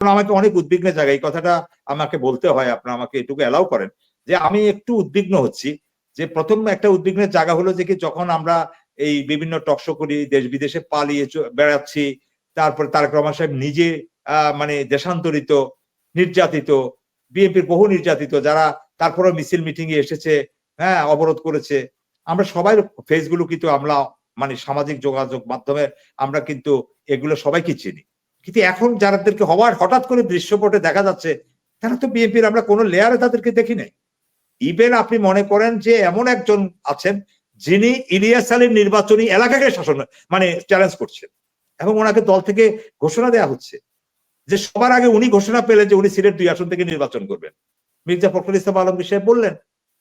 আমাকে অনেক উদ্বিগ্নের জায়গা এই কথাটা আমাকে বলতে হয়, আপনার আমাকে এটুকু অ্যালাউ করেন যে আমি একটু উদ্বিগ্ন হচ্ছি যে প্রথম একটা উদ্বিগ্নের জায়গা হলো যে কি যখন আমরা এই বিভিন্ন টকশো করি, দেশ বিদেশে পালিয়ে বেড়াচ্ছি, তারপর তারেক রহমান সাহেব নিজে মানে দেশান্তরিত, নির্যাতিত, বিএনপির বহু নির্যাতিত, যারা তারপরে মিছিল মিটিং এ এসেছে হ্যাঁ অবরোধ করেছে, আমরা সবাই ফেসগুলো কিন্তু আমরা মানে সামাজিক যোগাযোগ মাধ্যমে আমরা কিন্তু এগুলো সবাইকে চিনি। কিন্তু এখন যাদেরকে হওয়ার হঠাৎ করে দৃশ্যপটে দেখা যাচ্ছে, তারা তো বিএনপির আমরা কোনো লেয়ারে তাদেরকে দেখি নাই। ইভেন আপনি মনে করেন যে এমন একজন আছেন যিনি ইলিয়াস আলীর নির্বাচনী এলাকাকে শাসন মানে চ্যালেঞ্জ করছেন এবং ওনাকে দল থেকে ঘোষণা দেওয়া হচ্ছে যে সবার আগে উনি ঘোষণা পেলেন যে উনি সিলেট দুই আসন থেকে নির্বাচন করবেন। মির্জা ফখরুল ইসলাম আলমগীর সাহেব বললেন,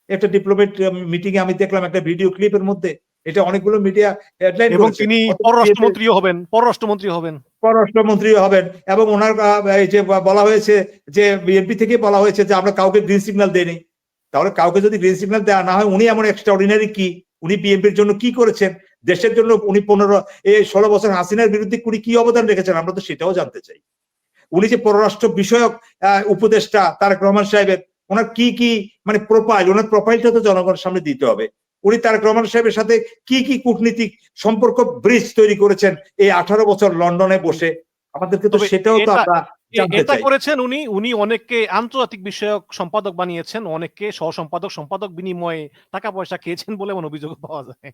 একটা ডিপ্লোমেট মিটিং এ আমি দেখলাম একটা ভিডিও ক্লিপের মধ্যে এটা অনেকগুলো মিডিয়া হেডলাইন এবং তিনি পররাষ্ট্রমন্ত্রীও হবেন পররাষ্ট্রমন্ত্রী হবেন। পররাষ্ট্রমন্ত্রী হবেন এবং ওনার এই যে বলা হয়েছে যে বিএনপি থেকে বলা হয়েছে যে আমরা কাউকে গ্রিন সিগন্যাল দেইনি। তাহলে কাউকে যদি গ্রিন সিগন্যাল দেওয়া না হয় উনি এমন এক্সট্রা অর্ডিনারি কি? উনি বিএনপির জন্য কি করেছেন? দেশের জন্য উনি পনেরো এই ষোলো বছর হাসিনার বিরুদ্ধে উনি কি অবদান রেখেছেন? আমরা তো সেটাও জানতে চাই। উনি যে পররাষ্ট্র বিষয়ক উপদেষ্টা তারেক রহমান সাহেবের ওনার কি কি মানে প্রোফাইল ওনার প্রোফাইলটা তো জনগণের সামনে দিতে হবে। উনি তারেক রহমান সাহেবের সাথে কি কি কূটনীতিক সম্পর্ক ব্রিজ তৈরি করেছেন এই আঠারো বছর লন্ডনে বসে? আমাদেরকে তো সেটাও তো আমরা এটা করেছেন উনি। উনি অনেককে আন্তর্জাতিক বিষয়ক সম্পাদক বানিয়েছেন অনেককে সহ সম্পাদক বিনিময়ে টাকা পয়সা খেয়েছেন বলে এমন অভিযোগ পাওয়া যায়।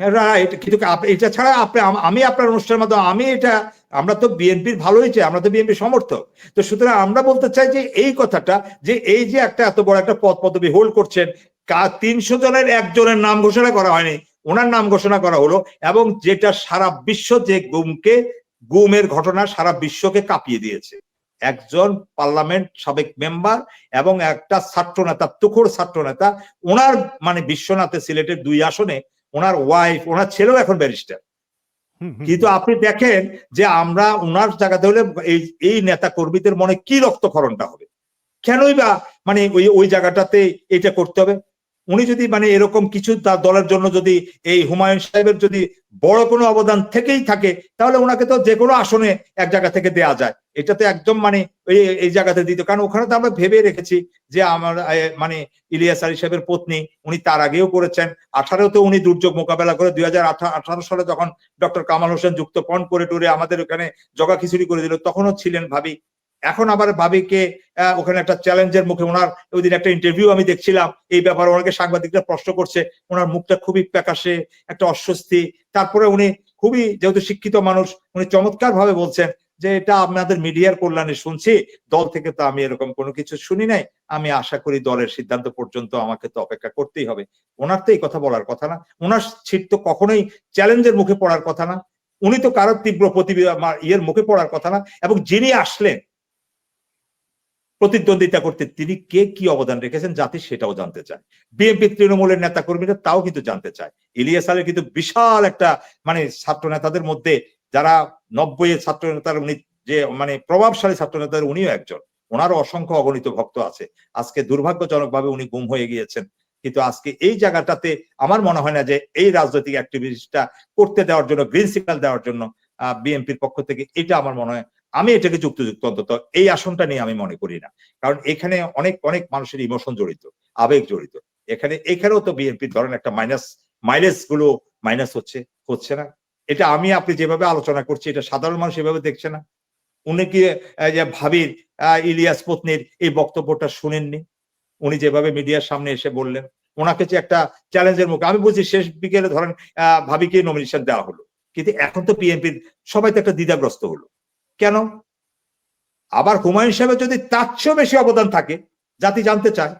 রাইট কিন্তু এটা ছাড়া আপনি আমি আপনার অনুষ্ঠানের মাধ্যমে আমি এটা আমরা তো বিএনপির ভালোই চাই আমরা তো বিএনপি সমর্থক। তো সুতরাং আমরা বলতে চাই যে এই কথাটা যে এই যে একটা এত বড় একটা পদ পদবি হোল্ড করছেন তিনশো জনের একজনের নাম ঘোষণা করা হয়নি। ওনার নাম ঘোষণা করা হলো এবং যেটা সারা বিশ্ব যে গুমকে গুমের ঘটনা সারা বিশ্বকে কাঁপিয়ে দিয়েছে। একজন পার্লামেন্ট সাবেক মেম্বার এবং একটা ছাত্র নেতা তুখোর ছাত্র নেতা ওনার মানে বিশ্বনাথে সিলেটের দুই আসনে ওনার ওয়াইফ ওনার ছেলেও এখন ব্যারিস্টার কিন্তু আপনি দেখেন যে আমরা ওনার জায়গাতে হলে এই এই নেতা কর্মীদের মনে কি রক্তক্ষরণটা হবে? কেনই বা মানে ওই ওই জায়গাটাতে এটা করতে হবে? উনি যদি মানে এরকম কিছু তার দলের জন্য যদি এই হুমায়ুন সাহেবের যদি বড় কোনো অবদান থেকেই থাকে, তাহলে ওনাকে তো যে কোনো আসনে এক জায়গা থেকে দেয়া যায়। এটা তো একদম মানে এই জায়গাতে দিত। কারণ ওখানে তো আমরা ভেবে রেখেছি যে আমার মানে ইলিয়াস আলী সাহেবের পত্নী, উনি তার আগেও করেছেন। আঠারোতে উনি দুর্যোগ মোকাবেলা করে দুই হাজার আঠারো সালে যখন ডক্টর কামাল হোসেন যুক্ত পণ করে টুরে আমাদের ওখানে জগা খিচুড়ি করে দিল, তখনও ছিলেন ভাবি। এখন আবার আহ, ওখানে একটা চ্যালেঞ্জের মুখে ওনার ওই দিন একটা ইন্টারভিউ আমি দেখছিলাম এই ব্যাপারে ওনাকে সাংবাদিকরা প্রশ্ন করছে ওনার মুখটা খুবই প্যাকাশে একটা অস্বস্তি। তারপরে উনি খুবই যেহেতু শিক্ষিত মানুষ উনি চমৎকার ভাবে বলছেন যে এটা আপনাদের মিডিয়ার কল্যাণে শুনছি দল থেকে তো আমি এরকম কোনো কিছু শুনি নাই আমি আশা করি দলের সিদ্ধান্ত পর্যন্ত আমাকে তো অপেক্ষা করতেই হবে। ওনার তো এই কথা বলার কথা না। ওনার ছিট তো কখনোই চ্যালেঞ্জের মুখে পড়ার কথা না। উনি তো কারোর তীব্র প্রতিবিধ ইয়ের মুখে পড়ার কথা না। এবং যিনি আসলেন প্রতিদ্বন্দ্বিতা করতে তিনি কে কি অবদান রেখেছেন জাতি সেটাও জানতে চায়। বিএনপি, তৃণমূলের নেতা কর্মীরা তাও কিন্তু জানতে চায়। ইলিয়াস আলীর কিন্তু বিশাল একটা মানে ছাত্র নেতাদের মধ্যে যারা নব্বই এর ছাত্র নেতার উনি যে মানে প্রভাবশালী ছাত্র নেতাদের উনিও একজন। ওনারও অসংখ্য অগণিত ভক্ত আছে। আজকে দুর্ভাগ্যজনকভাবে উনি গুম হয়ে গিয়েছেন। কিন্তু আজকে এই জায়গাটাতে আমার মনে হয় না যে এই রাজনৈতিক অ্যাক্টিভিটিসটা করতে দেওয়ার জন্য গ্রিন সিগন্যাল দেওয়ার জন্য বিএনপির পক্ষ থেকে এটা আমার মনে হয় আমি এটাকে যুক্তযুক্ত অন্তত এই আসনটা নিয়ে আমি মনে করি না। কারণ এখানে অনেক অনেক মানুষের ইমোশন জড়িত আবেগ জড়িত। এখানে এখানেও তো বিএনপির ধরেন একটা মাইনাস মাইলেজগুলো মাইনাস হচ্ছে হচ্ছে না। এটা আমি আপনি যেভাবে আলোচনা করছি এটা সাধারণ মানুষ এভাবে দেখছে না। উনি কি ভাবির ইলিয়াস পত্নীর এই বক্তব্যটা শুনেননি? উনি যেভাবে মিডিয়ার সামনে এসে বললেন ওনাকে যে একটা চ্যালেঞ্জের মুখে আমি বলছি শেষ বিকেলে ধরেন আহ, ভাবিকে নমিনেশন দেওয়া হলো। কিন্তু এখন তো বিএনপির সবাই তো একটা দ্বিধাগ্রস্ত হলো। কেন? আবার হুমায়ুন সাহেবের যদি তার চেয়েও বেশি অবদান থাকে, জাতি জানতে চায়,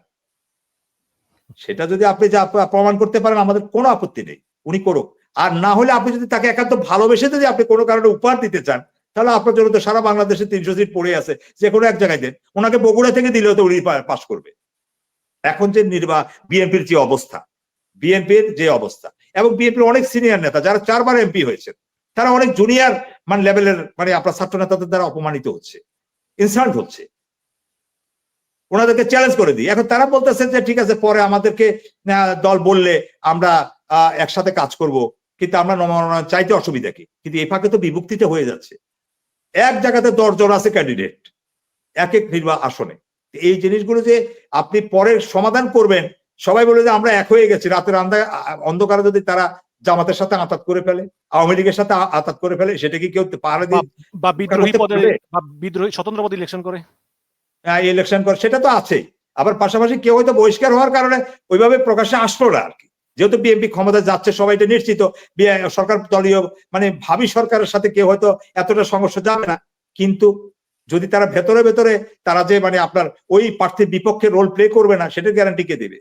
সেটা যদি আপনি প্রমাণ করতে পারেন, আমাদের কোনো আপত্তি নেই, উনি করুক। আর না হলে আপনি যদি তাকে একান্ত ভালোবেসে যদি আপনি কোনো কারণে উপহার দিতে চান, তাহলে আপনার জন্য তো সারা বাংলাদেশে তিনশো সিট পড়ে আছে, যে কোনো এক জায়গায় দেন। ওনাকে বগুড়া থেকে দিলেও তো উনি পাশ করবে। এখন যে নির্বা, বিএনপির যে অবস্থা, বিএনপির যে অবস্থা, এবং বিএনপির অনেক সিনিয়র নেতা, যারা চারবার এমপি হয়েছেন তারা অনেক জুনিয়র মানে লেভেলের মানে আপনার ছাত্র নেতাদের দ্বারা অপমানিত হচ্ছে ইনসাল্ট হচ্ছে। ওনাদেরকে চ্যালেঞ্জ করে দিই। এখন তারা বলতেছে যে, ঠিক আছে, পরে আমাদেরকে দল বললে আমরা একসাথে কাজ করব। কিন্তু আমরা নমনোনয়ন চাইতে অসুবিধা কি? কিন্তু এই ফাঁকে তো বিভক্তিতে হয়ে যাচ্ছে। এক জায়গাতে দশজন আছে ক্যান্ডিডেট এক এক নির্বা, আসনে। এই জিনিসগুলো যে আপনি পরে সমাধান করবেন, সবাই বলে যে, আমরা এক হয়ে গেছি। রাতের অন্ধকারে যদি তারা জামাতের সাথে আতাত করে ফেলে আওয়ামী লীগের সাথে আতাত করে ফেলে সেটা কি কেউ পাহাড়ে দিয়ে বা বিদ্রোহী পদে বা বিদ্রোহী স্বতন্ত্র পদে ইলেকশন করে? ইলেকশন করে সেটা তো আছেই। আবার পাশাপাশি কেউ হয়তো বহিষ্কার হওয়ার কারণে ওইভাবে প্রকাশ্যে আসলো না আর কি। যেহেতু বিএনপি ক্ষমতা যাচ্ছে সবাই এটা নিশ্চিত। সরকার দলীয় মানে ভাবি সরকারের সাথে কেউ হয়তো এতটা সংঘর্ষ যাবে না। কিন্তু যদি তারা ভেতরে ভেতরে তারা যে মানে আপনার ওই প্রার্থীর বিপক্ষে রোল প্লে করবে না সেটা গ্যারান্টি কে দেবে?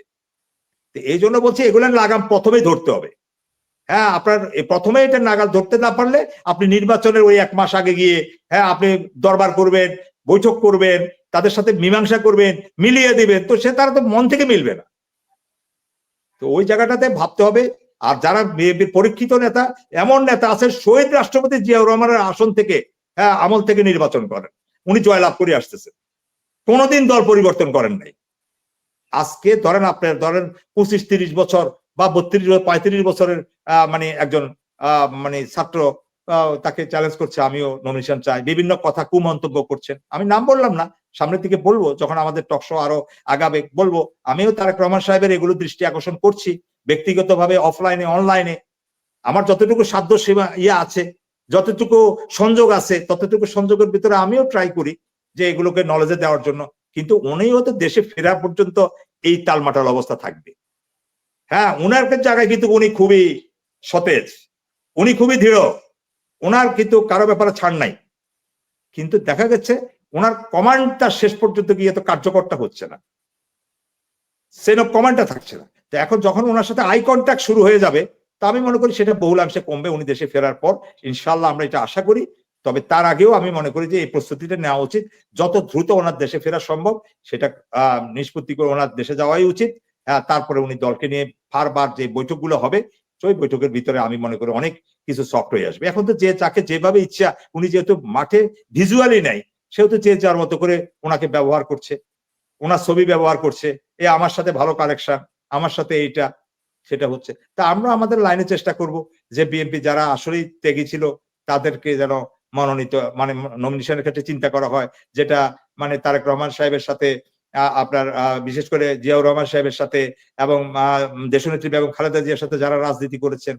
তো এই জন্য বলছি এগুলো লাগাম প্রথমেই ধরতে হবে। হ্যাঁ আপনার প্রথমে এটা নাগাল ধরতে না পারলে আপনি নির্বাচনের ওই এক মাস আগে গিয়ে হ্যাঁ আপনি দরবার করবেন, বৈঠক করবেন, তাদের সাথে মীমাংসা করবেন, মিলিয়ে দিবেন, তো সে তারা তো মন থেকে মিলবে না। তো ওই জায়গাটাতে ভাবতে হবে। আর যারা পরীক্ষিত নেতা, এমন নেতা আছে শহীদ রাষ্ট্রপতি জিয়াউর রহমানের আসন থেকে হ্যাঁ আমল থেকে নির্বাচন করেন। উনি জয়লাভ করে আসতেছেন। কোনোদিন দল পরিবর্তন করেন নাই। আজকে ধরেন আপনার, ধরেন পঁচিশ, তিরিশ বছর বা বত্রিশ পঁয়ত্রিশ বছরের মানে একজন মানে ছাত্র তাকে চ্যালেঞ্জ করছে, আমিও নমিনেশন চাই। বিভিন্ন কথা কুমন্তব্য করছেন। আমি নাম বললাম না, সামনের দিকে বলব, যখন আমাদের টকশো আরও আগাবে, বলব। আমিও তারেক রহমান সাহেবের এগুলো দৃষ্টি আকর্ষণ করছি, ব্যক্তিগতভাবে অফলাইনে অনলাইনে আমার যতটুকু সাধ্য সেবা ইয়ে আছে, যতটুকু সংযোগ আছে, ততটুকু সংযোগের ভিতরে আমিও ট্রাই করি যে এগুলোকে নলেজে দেওয়ার জন্য। কিন্তু উনিও তো দেশে ফেরা পর্যন্ত এই তালমাটাল অবস্থা থাকবে। হ্যাঁ উনার জায়গায় কিন্তু উনি খুবই সতেজ উনি খুবই দৃঢ়। ওনার কিন্তু কারও ব্যাপারে ছাড় নাই। কিন্তু দেখা গেছে ওনার কমান্ডটা শেষ পর্যন্ত গিয়ে তো কার্যকরটা হচ্ছে না। সেন অফ কমান্ডটা থাকছে না। তো এখন যখন ওনার সাথে আই কন্ট্যাক্ট শুরু হয়ে যাবে তা আমি মনে করি সেটা বহুলাংশে কমবে উনি দেশে ফেরার পর। ইনশাল্লাহ আমরা এটা আশা করি। তবে তার আগেও আমি মনে করি যে এই প্রস্তুতিটা নেওয়া উচিত। যত দ্রুত ওনার দেশে ফেরা সম্ভব সেটা আহ, নিষ্পত্তি করে ওনার দেশে যাওয়াই উচিত। তারপরে উনি দলকে নিয়ে বারবার যে বৈঠকগুলো হবে ওই বৈঠকের ভিতরে আমি মনে করি অনেক কিছু সফট হয়ে আসবে। এখন তো যে যাকে যেভাবে ইচ্ছা, উনি যেহেতু মাঠে ভিজুয়ালি নাই সেহেতু যে যার মতো করে ওনাকে ব্যবহার করছে, ওনার ছবি ব্যবহার করছে, এ আমার সাথে ভালো কালেকশন আমার সাথে এইটা, সেটা হচ্ছে। তা আমরা আমাদের লাইনে চেষ্টা করব যে বিএনপি যারা আসলেই ত্যাগী ছিল, তাদেরকে যেন মনোনীত মানে নমিনেশনের ক্ষেত্রে চিন্তা করা হয়, যেটা মানে তারেক রহমান সাহেবের সাথে আপনার বিশেষ করে জিয়াউর রহমান সাহেবের সাথে এবং দেশনেত্রী এবং খালেদা জিয়ার সাথে যারা রাজনীতি করেছেন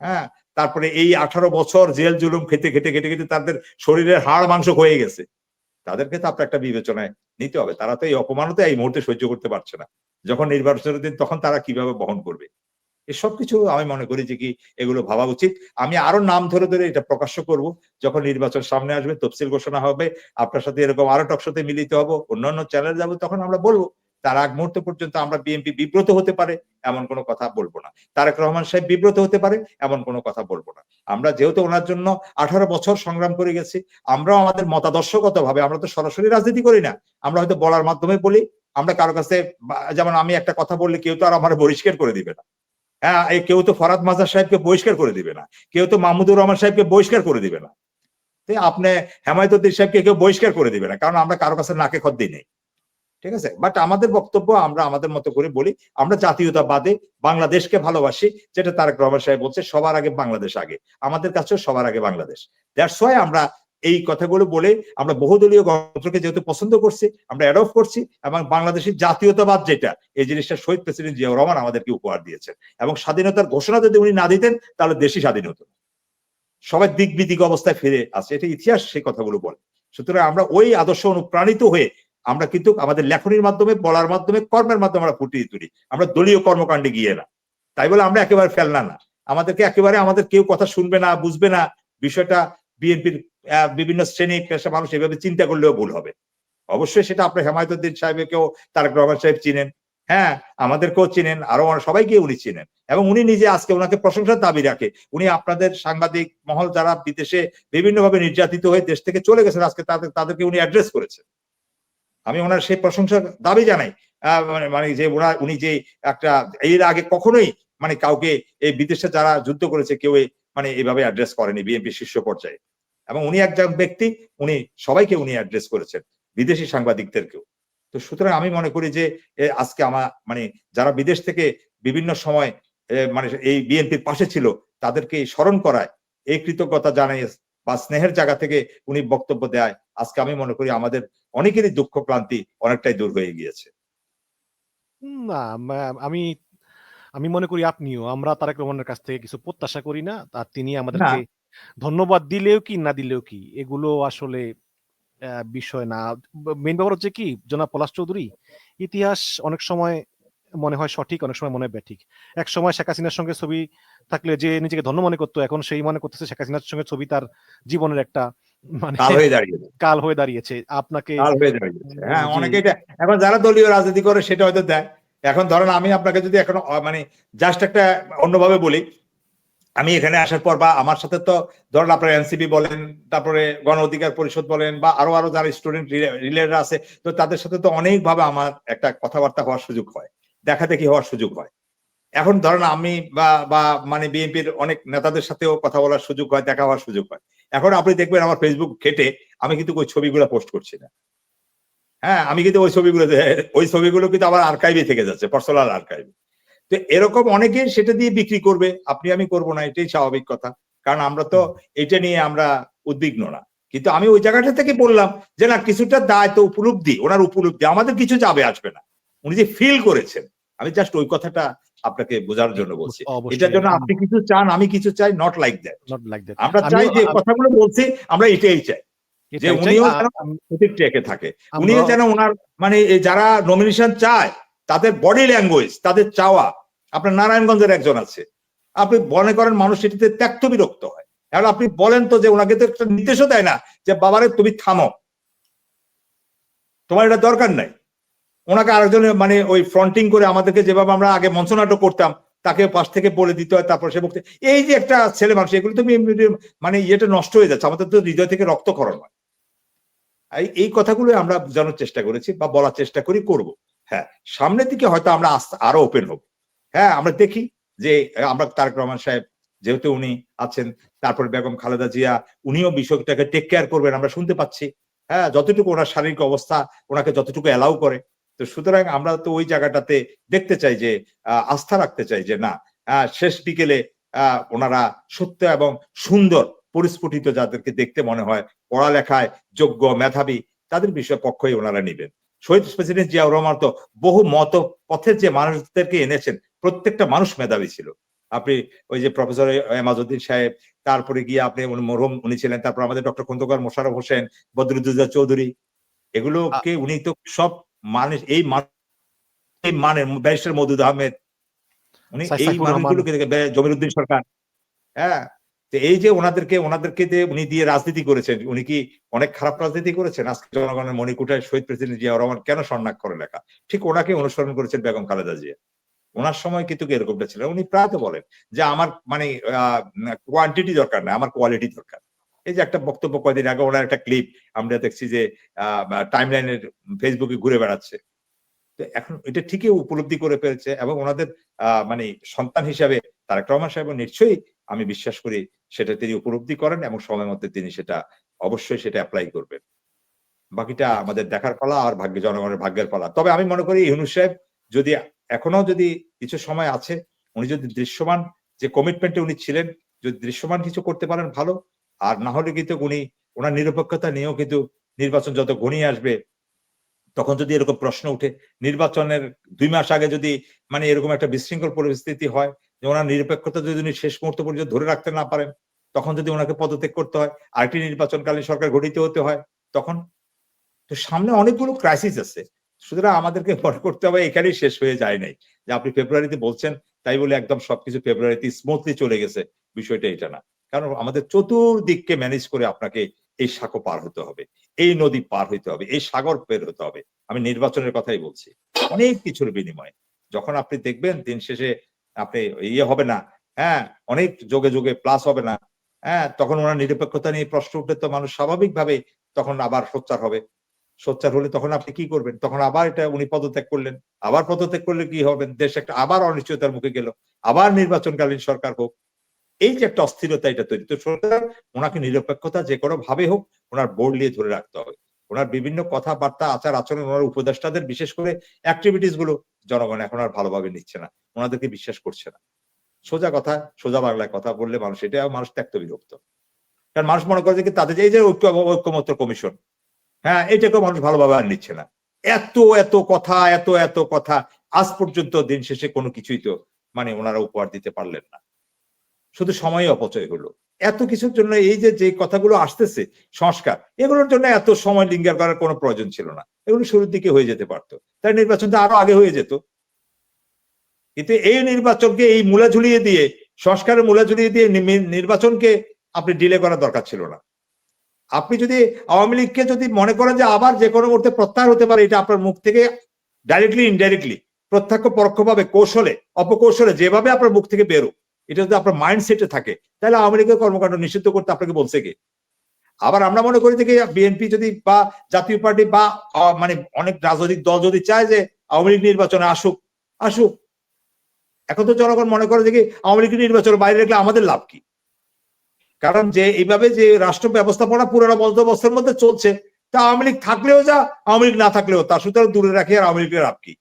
হ্যাঁ? তারপরে এই আঠারো বছর জেল জুলুম খেতে খেতে খেতে খেতে তাদের শরীরের হাড় মাংস হয়ে গেছে। তাদেরকে তো আপনার একটা বিবেচনায় নিতে হবে। তারা তো এই অপমানতা এই মুহূর্তে সহ্য করতে পারছে না। যখন নির্বাচনের দিন, তখন তারা কীভাবে বহন করবে? এসব কিছু আমি মনে করি যে কি এগুলো ভাবা উচিত। আমি আরও নাম ধরে ধরে এটা প্রকাশ্য করব। যখন নির্বাচন সামনে আসবে, তফসিল ঘোষণা হবে, আপনার সাথে এরকম আরও টকশোতে মিলিত হব, অন্যান্য চ্যানেল যাব, তখন আমরা বলব, তার আগ মুহূর্ত পর্যন্ত আমরা বিএনপি বিব্রত হতে পারে, এমন কোনো কথা বলব না। তারেক রহমান সাহেব বিব্রত হতে পারে, এমন কোনো কথা বলব না। আমরা যেহেতু ওনার জন্য আঠারো বছর সংগ্রাম করে গেছি, আমরাও আমাদের মতাদর্শগত ভাবে আমরা তো সরাসরি রাজনীতি করি না। আমরা হয়তো বলার মাধ্যমে বলি, আমরা কারও কাছে যেমন আমি একটা কথা বললে কেউ তো আর আমার বহিষ্কার করে দিবে না। কেউ তো ফরাদ মাজার সাহেবকে বহিষ্কার করে দিবে না। কেউ তো মাহমুদুর রহমান সাহেবকে বহিষ্কার করে দিবে না। আপনি হেমায়তুদ্দিন সাহেবকে কেউ বহিষ্কার করে দিবে না, কারণ আমরা কারও কাছে নাকে খদ্দি নেই। ঠিক আছে? বাট আমাদের বক্তব্য আমরা আমাদের মতো করে বলি, আমরা জাতীয়তাবাদে বাংলাদেশকে ভালোবাসি, যেটা তারেক রহমান সাহেব বলছে, সবার আগে বাংলাদেশ আগে। আমাদের কাছেও সবার আগে বাংলাদেশ। দ্যাটস ওয়াই আমরা এই কথাগুলো বলে আমরা বহুদলীয় গণতন্ত্রকে যেহেতু পছন্দ করছি, আমরা অ্যাডপ্ট করছি এবং বাংলাদেশের জাতীয়তাবাদ যেটা, এই জিনিসটা শহীদ প্রেসিডেন্ট জিয়াউর রহমান আমাদেরকে উপহার দিয়েছেন। এবং স্বাধীনতার ঘোষণা যদি উনি না দিতেন, তাহলে দেশই স্বাধীন হতো। সবাই দিক বিদিক অবস্থায় ফিরে আসে, এটা ইতিহাস সেই কথাগুলো বলে। সুতরাং আমরা ওই আদর্শ অনুপ্রাণিত হয়ে আমরা কিন্তু আমাদের লেখনির মাধ্যমে, বলার মাধ্যমে, কর্মের মাধ্যমে আমরা ফুটিয়ে তুলি। আমরা দলীয় কর্মকাণ্ডে গিয়ে না। তাই বলে আমরা একেবারে ফেলনা না। আমাদেরকে একেবারে আমাদের কেউ কথা শুনবে না, বুঝবে না। বিষয়টা বিএনপির বিভিন্ন শ্রেণি পেশা মানুষ এভাবে চিন্তা করলেও ভুল হবে। অবশ্যই সেটা আপনার হেমায়তুদ্দিন সাহেবকেও তারেক রহমান সাহেব চিনেন। হ্যাঁ আমাদেরকেও চিনেন, আরও সবাইকে উনি চিনেন। এবং উনি নিজে আজকে ওনাকে প্রশংসার দাবি রাখে। উনি আপনাদের সাংবাদিক মহল যারা বিদেশে বিভিন্নভাবে নির্যাতিত হয়ে দেশ থেকে চলে গেছেন, আজকে তাদের, তাদেরকে উনি অ্যাড্রেস করেছেন। আমি ওনার সেই প্রশংসার দাবি জানাই। মানে মানে যে ওনার উনি যে একটা, এর আগে কখনোই মানে কাউকে এই বিদেশে যারা যুদ্ধ করেছে, কেউ মানে এভাবে অ্যাড্রেস করেনি বিএনপি শীর্ষ পর্যায়ে। এবং উনি একজন ব্যক্তি উনি সবাইকে উনি অ্যাড্রেস করেছেন বিদেশি সাংবাদিকদেরকেও। তো সুতরাং আমি মনে করি যে আজকে আমার মানে যারা বিদেশ থেকে বিভিন্ন সময় মানে এই বিএনপির পাশে ছিল তাদেরকে স্মরণ করায় এই কৃতজ্ঞতা জানাই বা স্নেহের জায়গা থেকে উনি বক্তব্য দেয় আজকে আমি মনে করি আমাদের অনেকেরই দুঃখ ক্লান্তি অনেকটাই দূর হয়ে গিয়েছে। না আমি আমি মনে করি আপনিও আমরা তারেক রহমানের কাছ থেকে কিছু প্রত্যাশা করি না আর তিনি আমাদেরকে ধন্যবাদ দিলেও কি না দিলেও কি? এগুলো আসলে বিষয় না। মেইন ব্যাপার হচ্ছে কি জনাব পলাশ চৌধুরী ইতিহাস অনেক সময় মনে হয় সঠিক অনেক সময় মনে হয় ব্যাঠিক। এক সময় শেখ হাসিনার সঙ্গে ছবি থাকলে যে নিজেকে ধন্য মনে করতো এখন সেই মনে করতেছে শেখ হাসিনার সঙ্গে ছবি তার জীবনের একটা মানে কাল হয়ে দাঁড়িয়েছে। কাল হয়ে দাঁড়িয়েছে। আপনাকে কাল হয়ে হ্যাঁ। অনেকে এটা এখন যারা দলীয় রাজনীতি করে সেটা হয়তো দেয়। এখন ধরেন আমি আপনাকে যদি এখন মানে জাস্ট একটা অন্যভাবে বলি আমি এখানে আসার পর বা আমার সাথে তো ধরেন আপনার এনসিপি বলেন, তারপরে গণ অধিকার পরিষদ বলেন, বা আরও আরও যারা স্টুডেন্ট রিলেটেড আছে, তো তাদের সাথে তো অনেকভাবে আমার একটা কথাবার্তা হওয়ার সুযোগ হয়, দেখা দেখি হওয়ার সুযোগ হয়। এখন ধরেন আমি বা বা মানে বিএনপির অনেক নেতাদের সাথেও কথা বলার সুযোগ হয়, দেখা হওয়ার সুযোগ হয়। এখন আপনি দেখবেন আমার ফেসবুক ঘেটে আমি কিন্তু ওই ছবিগুলো পোস্ট করছি না। হ্যাঁ আমি কিন্তু ওই ছবিগুলো ওই ছবিগুলো কিন্তু আমার আর্কাইভে থেকে যাচ্ছে পার্সোনাল আর্কাইভে তো এরকম অনেকে সেটা দিয়ে বিক্রি করবে আপনি আমি করব না এটাই স্বাভাবিক কথা। কারণ আমরা তো এটা নিয়ে আমরা উদ্বিগ্ন না। কিন্তু আমি ওই জায়গাটা থেকে বললাম যে না কিছুটা দায় তো উপলব্ধি ওনার উপলব্ধি আমাদের কিছু যাবে আসবে না। উনি যে ফিল করেছেন আমি জাস্ট ওই কথাটা আপনাকে বোঝার জন্য বলছি। এটার জন্য আপনি কিছু চান আমি কিছু চাই নট লাইক দ্যাট. আমরা চাই যে কথাগুলো বলছি আমরা এটাই চাই। যে উনিও ট্র্যাকে থাকে। উনিও যেন ওনার মানে যারা নমিনেশন চায় তাদের বডি ল্যাঙ্গুয়েজ তাদের চাওয়া আপনার নারায়ণগঞ্জের একজন আছে। আপনি মনে করেন মানুষ এটিতে ত্যক্ত বিরক্ত হয়। এখন আপনি বলেন তো যে ওনাকে তো একটা নির্দেশও দেয় না যে, বাবারে, তুমি থামো। তোমার এটা দরকার নাই। ওনাকে আরেকজন মানে ওই ফ্রন্টিং করে আমাদেরকে যেভাবে আমরা আগে মঞ্চনাটক করতাম তাকে পাশ থেকে বলে দিতে হয়, তারপর সে বলতে এই যে একটা ছেলে মানুষ, এগুলো তো মানে ইয়েটা নষ্ট হয়ে যাচ্ছে, আমাদের তো হৃদয় থেকে রক্তক্ষরণ হয়। এই- কথাগুলো আমরা বোঝানোর চেষ্টা করেছি বা বলার চেষ্টা করি, করব। হ্যাঁ সামনের দিকে হয়তো আমরা আরও ওপেন হব। হ্যাঁ আমরা দেখি যে আমরা তারেক রহমান সাহেব যেহেতু উনি আছেন, তারপর বেগম খালেদা জিয়া, উনিও বিষয়টাকে টেক কেয়ার করবেন, আমরা শুনতে পাচ্ছি। হ্যাঁ যতটুকু ওনার শারীরিক অবস্থা, ওনাকে যতটুকু অ্যালাউ করে। তো সুতরাং আমরা তো ওই জায়গাটাতে দেখতে চাই যে আস্থা রাখতে চাই যে, না শেষ বিকেলে ওনারা সত্য এবং সুন্দর পরিস্ফুটিত যাদেরকে দেখতে মনে হয়, পড়ালেখায় যোগ্য মেধাবী, তাদের বিষয় পক্ষই ওনারা নেবেন। শহীদ প্রেসিডেন্ট জিয়াউর রহমান তো বহু মত পথের যে মানুষদেরকে এনেছেন প্রত্যেকটা মানুষ মেধাবী ছিল। আপনি ওই যে প্রফেসর এমাজউদ্দিন সাহেব তারপরে গিয়ে আপনি মরহুম উনি ছিলেন তারপর আমাদের ডক্টর খন্দকার মোশাররফ হোসেন বদরুদ্দোজা চৌধুরী এগুলোকে উনি তো সব মানুষ এই এই মানের ব্যারিস্টার মদুদ আহমেদ উনি এই মানুষগুলোকে দেখে বে- জমিরুদ্দিন সরকার। হ্যাঁ তো এই যে ওনাদেরকে ওনাদেরকে দিয়ে উনি দিয়ে রাজনীতি করেছেন উনি কি অনেক খারাপ রাজনীতি করেছেন? আজকে জনগণের মণিকুটায় শহীদ প্রেসিডেন্ট জিয়া রহমান কেন স্বর্ণাক্ষরে লেখা? ঠিক ওনাকে অনুসরণ করেছেন বেগম খালেদা জিয়া। ওনার সময় কিন্তু এরকমটা ছিল। উনি প্রায়ত বলেন যে, আমার মানে কোয়ান্টিটি দরকার না, আমার কোয়ালিটি দরকার। এই যে একটা বক্তব্য কয়দিন আগে, ওনার একটা ক্লিপ আমরা দেখছি যে টাইম লাইনের ফেসবুকে ঘুরে বেড়াচ্ছে। তো এখন এটা ঠিকই উপলব্ধি করে ফেলছে এবং ওনাদের মানে সন্তান হিসাবে তারেক রহমান সাহেব নিশ্চয়ই আমি বিশ্বাস করি সেটা তিনি উপলব্ধি করেন এবং সময় মধ্যে তিনি সেটা অবশ্যই সেটা অ্যাপ্লাই করবেন। বাকিটা আমাদের দেখার পালা আর ভাগ্য জনগণের ভাগ্যের পালা। তবে আমি মনে করি ইউনুস সাহেব যদি এখনও যদি কিছু সময় আছে, উনি যদি দৃশ্যমান, যে কমিটমেন্টে উনি ছিলেন, যদি দৃশ্যমান কিছু করতে পারেন ভালো। আর না হলে কিন্তু উনি, ওনার নিরপেক্ষতা নিয়েও কিন্তু নির্বাচন যত ঘনিয়ে আসবে, তখন যদি এরকম প্রশ্ন উঠে, নির্বাচনের দুই মাস আগে যদি মানে এরকম একটা বিশৃঙ্খল পরিস্থিতি হয়, যে ওনার নিরপেক্ষতা যদি উনি শেষ মুহূর্ত পর্যন্ত ধরে রাখতে না পারেন, তখন যদি ওনাকে পদত্যাগ করতে হয়, আরেকটি নির্বাচনকালীন সরকার গঠিত হতে হয়, তখন তো সামনে অনেকগুলো ক্রাইসিস আছে। সুতরাং আমাদেরকে মনে করতে হবে এখানেই শেষ হয়ে যায় নাই। যে আপনি ফেব্রুয়ারিতে বলছেন, তাই বলে একদম সবকিছু ফেব্রুয়ারিতে স্মুথলি চলে গেছে, বিষয়টা এটা না। কারণ আমাদের চতুর্দিককে ম্যানেজ করে আপনাকে এই সাঁকো পার হতে হবে, এই নদী পার হইতে হবে, এই সাগর পের হতে হবে। আমি নির্বাচনের কথাই বলছি। অনেক কিছুর বিনিময়ে যখন আপনি দেখবেন দিন শেষে আপনি ইয়ে হবে না হ্যাঁ অনেক যোগে যোগে প্লাস হবে না হ্যাঁ তখন ওনার নিরপেক্ষতা নিয়ে প্রশ্ন উঠলে তো মানুষ স্বাভাবিকভাবে তখন আবার সোচ্চার হবে। সোচ্চার হলে তখন আপনি কি করবেন? তখন আবার এটা উনি পদত্যাগ করলেন। আবার পদত্যাগ করলে কি হবে? দেশ একটা আবার অনিশ্চয়তার মুখে গেল। আবার নির্বাচনকালীন সরকার হোক। এই যে একটা অস্থিরতা এটা তৈরি। তো সরকার ওনাকে নিরপেক্ষতা যে কোনো ভাবে হোক ওনার বোর্ড নিয়ে ধরে রাখতে হবে। ওনার বিভিন্ন কথাবার্তা, আচার আচরণ, ওনার উপদেষ্টাদের বিশেষ করে অ্যাক্টিভিটিসগুলো জনগণ এখন আর ভালোভাবে নিচ্ছে না। ওনাদেরকে বিশ্বাস করছে না। সোজা কথা, সোজা বাংলায় কথা বললে মানুষ, এটা মানুষ ত্যাক্ত বিরক্ত কারণ মানুষ মনে করে যে তাদের এই যে ঐক্য ঐক্যমত্র কমিশন হ্যাঁ এটাকে মানুষ ভালোভাবে আর নিচ্ছে না। এত এত কথা, এত এত কথা, আজ পর্যন্ত দিন শেষে কোনো কিছুই তো মানে ওনারা উপহার দিতে পারলেন না। শুধু সময় অপচয় হলো। এত কিছুর জন্য এই যে যে কথাগুলো আসতেছে, সংস্কার, এগুলোর জন্য এত সময় লিঙ্গার করার কোনো প্রয়োজন ছিল না। এগুলো শুরুর দিকে হয়ে যেতে পারতো। তাই নির্বাচনটা আরও আগে হয়ে যেত। কিন্তু এই নির্বাচনকে এই মূলা ঝুলিয়ে দিয়ে, সংস্কারের মূলা ঝুলিয়ে দিয়ে নির্বাচনকে আপনি ডিলে করার দরকার ছিল না। আপনি যদি আওয়ামী লীগকে যদি মনে করেন যে আবার যে কোনো মুহূর্তে প্রত্যাহার হতে পারে, এটা আপনার মুখ থেকে ডাইরেক্টলি ইনডাইরেক্টলি প্রত্যক্ষ, পরোক্ষভাবে, কৌশলে, অপকৌশলে যেভাবে আপনার মুখ থেকে বেরো এটা যদি আপনার মাইন্ড সেটে থাকে, তাহলে আওয়ামী লীগের কর্মকাণ্ড নিষিদ্ধ করতে আপনাকে বলছে কি? আবার আমরা মনে করি যে বিএনপি যদি বা জাতীয় পার্টি বা মানে অনেক রাজনৈতিক দল যদি চায় যে আওয়ামী লীগ নির্বাচনে আসুক আসুক। এখন তো জনগণ মনে করে যে আওয়ামী লীগের নির্বাচনের বাইরে রাখলে আমাদের লাভ কি? কারণ যে এইভাবে যে রাষ্ট্র ব্যবস্থাপনা পুরোনো বন্দোবস্তের মধ্যে চলছে, তা আওয়ামী লীগ থাকলেও যা, আওয়ামী লীগ না থাকলেও তা। সুতরাং দূরে রাখি আর আওয়ামী লীগের লাভ কি?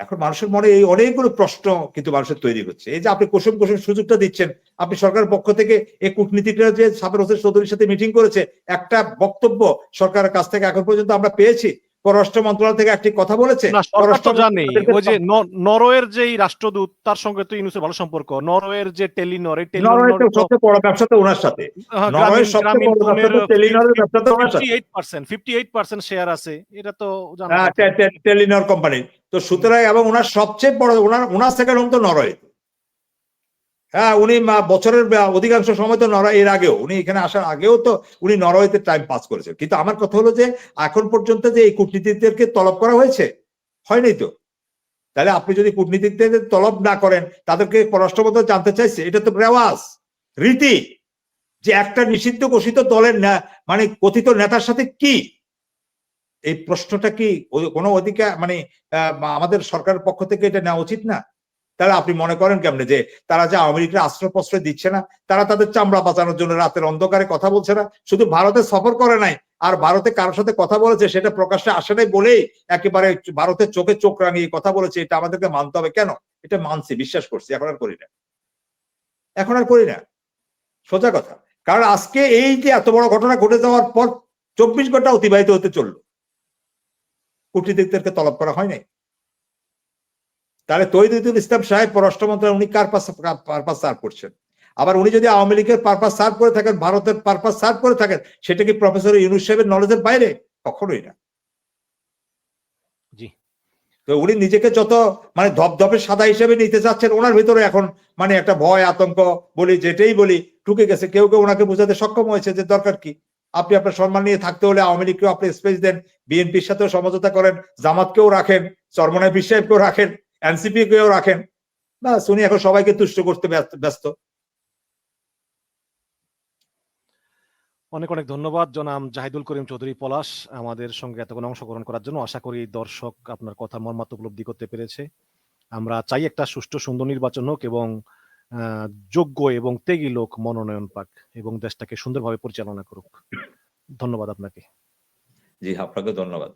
এখন মানুষের মনে এই অনেকগুলো প্রশ্ন কিন্তু মানুষের তৈরি হচ্ছে। এই যে আপনি কুসুম কুসুম সুযোগটা দিচ্ছেন, আপনি সরকারের পক্ষ থেকে এই কূটনীতিকরা যে সাবের হোসেন চৌধুরীর সাথে মিটিং করেছে, একটা বক্তব্য সরকারের কাছ থেকে এখন পর্যন্ত আমরা পেয়েছি। পররাষ্ট্র মন্ত্রণালয় থেকে একটি কথা বলেছে? জানে। ওই যে নরওয়ের যে রাষ্ট্রদূত তার সঙ্গে তো ইউনুসের ভালো সম্পর্ক। নরওয়ের যে টেলিনর এই টেলিনর সবচেয়ে বড় ব্যবসা তো ওনার সাথে। হ্যাঁ, নরওয়ের সবচেয়ে বড় ব্যবসা তো টেলিনরের ব্যবসা তো ওনার সাথে। Fifty eight percent fifty eight percent share আছে। এটা তো জানা হ্যাঁ, টেলিনর কোম্পানি তো সুতরাং এবং ওনার সবচেয়ে বড় ওনার ওনার সেকেন্ড হোম তো নরওয়ে হ্যাঁ উনি বছরের অধিকাংশ সময় তো নরওয়ে এর আগেও। উনি এখানে আসার আগেও তো উনি নরওয়েতে টাইম পাস করেছেন। কিন্তু আমার কথা হলো যে, এখন পর্যন্ত যে এই কূটনীতিকদেরকে তলব করা হয়েছে, হয়নি তো? তাহলে আপনি যদি কূটনীতিকদের তলব না করেন, তাদেরকে পররাষ্ট্র মন্ত্রণালয় জানতে চাইছে, এটা তো রেওয়াজ, রীতি। যে একটা নিষিদ্ধ ঘোষিত দলের মানে কথিত নেতার সাথে কি? এই প্রশ্নটা কি কোনো অধিকার মানে আমাদের সরকারের পক্ষ থেকে এটা নেওয়া উচিত না? তাহলে আপনি মনে করেন কেমনে যে তারা যে আওয়ামী লীগের আশ্রয় দিচ্ছে না? তারা তাদের চামড়া বাঁচানোর জন্য রাতের অন্ধকারে কথা বলছে না? শুধু ভারতে সফর করে নাই, আর ভারতে কারোর সাথে কথা বলেছে সেটা প্রকাশ্যে আসে নাই বলেই একেবারে ভারতের চোখে চোখ রাঙিয়ে কথা বলেছে, এটা আমাদেরকে মানতে হবে কেন? এটা মানছি, বিশ্বাস করছি, এখন আর করি না। এখন আর করি না। সোজা কথা, কারণ আজকে এই যে এত বড় ঘটনা ঘটে যাওয়ার পর চব্বিশ ঘণ্টা অতিবাহিত হতে চলল। কূটনীতিকদেরকে তলব করা হয় নাই। তাহলে তৈদুল ইসলাম সাহেব পররাষ্ট্র মন্ত্রণালয় উনি কার পারপাস সার্ভ করছেন? আবার উনি যদি আওয়ামী লীগের পারপাস সার্ভ করে থাকেন ভারতের পারপাস সার্ভ করে থাকেন সেটা কি প্রফেসর ইউনুস সাহেবের নলেজের বাইরে? কখনোই না। জি। তো উনি নিজেকে যত মানে ধপধপে সাদা হিসেবে নিতে চাচ্ছেন ওনার ভিতরে এখন মানে একটা ভয় আতঙ্ক বলি যেটাই বলি ঢুকে গেছে। কেউ কেউ ওনাকে বোঝাতে সক্ষম হয়েছে যে দরকার কি? আপনি আপনার সম্মান নিয়ে থাকতে হলে আওয়ামী লীগকেও আপনি স্পেস দেন বিএনপির সাথেও সমঝোতা করেন জামাতকেও রাখেন চরমনায় বিশ্বাসকেও রাখেন। এনসিপি কেও রাখেন। বাস উনি এখন সবাইকে তুষ্ট করতে ব্যস্ত- ব্যস্ত। অনেক অনেক ধন্যবাদ জনাব জাহিদুল করিম চৌধুরী পলাশ আমাদের সঙ্গে এতক্ষণ অংশগ্রহণ করার জন্য। আশা করি দর্শক আপনার কথা মর্মাত উপলব্ধি করতে পেরেছে। আমরা চাই একটা সুষ্ঠু সুন্দর নির্বাচন হোক এবং আহ, যোগ্য এবং ত্যাগী লোক মনোনয়ন পাক এবং দেশটাকে সুন্দরভাবে পরিচালনা করুক। ধন্যবাদ আপনাকে। জি আপনাকে ধন্যবাদ।